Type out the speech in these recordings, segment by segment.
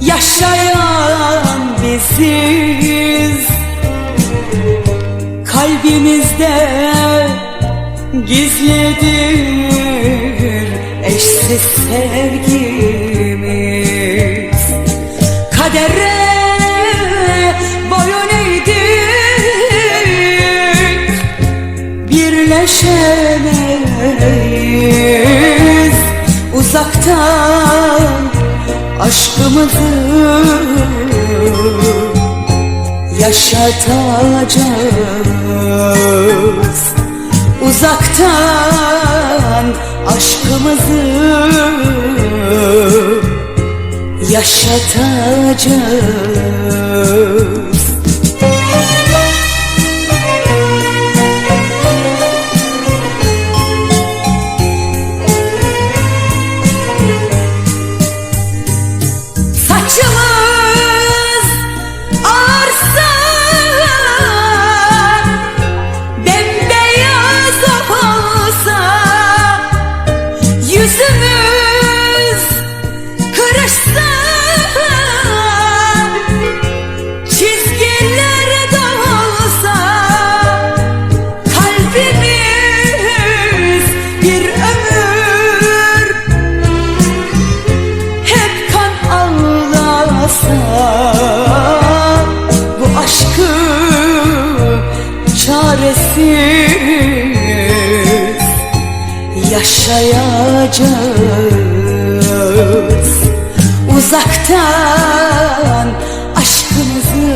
yaşayan biziz. Kalbimizde gizlidir eşsiz sevgi. Aşkımızı yaşatacağız. Uzaktan aşkımızı yaşatacağız Yüzümüz yaşayacağız. Uzaktan aşkımızı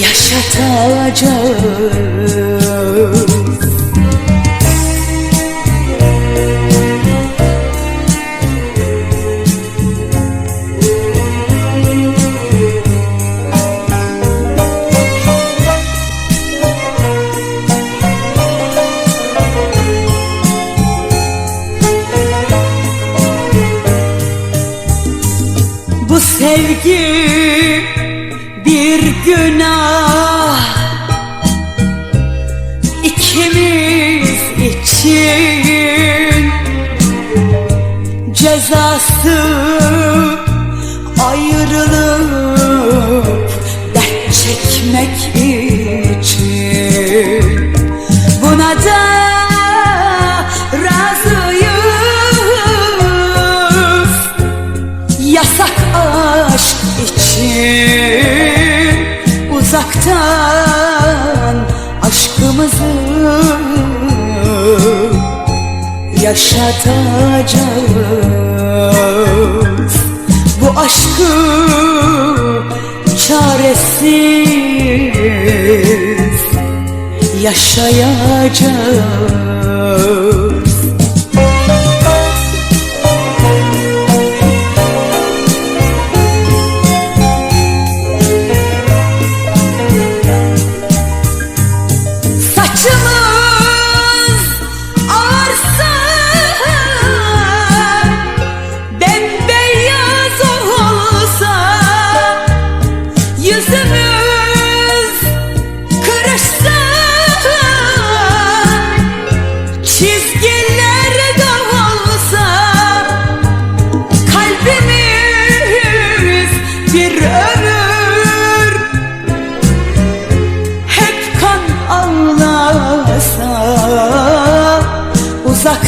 yaşatacağız sevgi bir günah. İkimiz için Cezası ayrılıp dert çekmek için. Buna da uzaktan aşkımızı yaşatacağız. Bu aşkı çaresiz yaşayacağız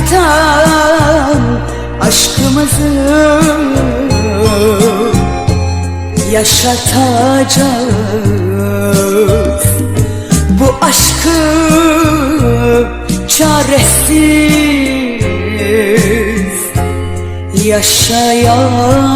tutan aşkımızı yaşatacağız Bu aşkı çaresiz yaşayacağız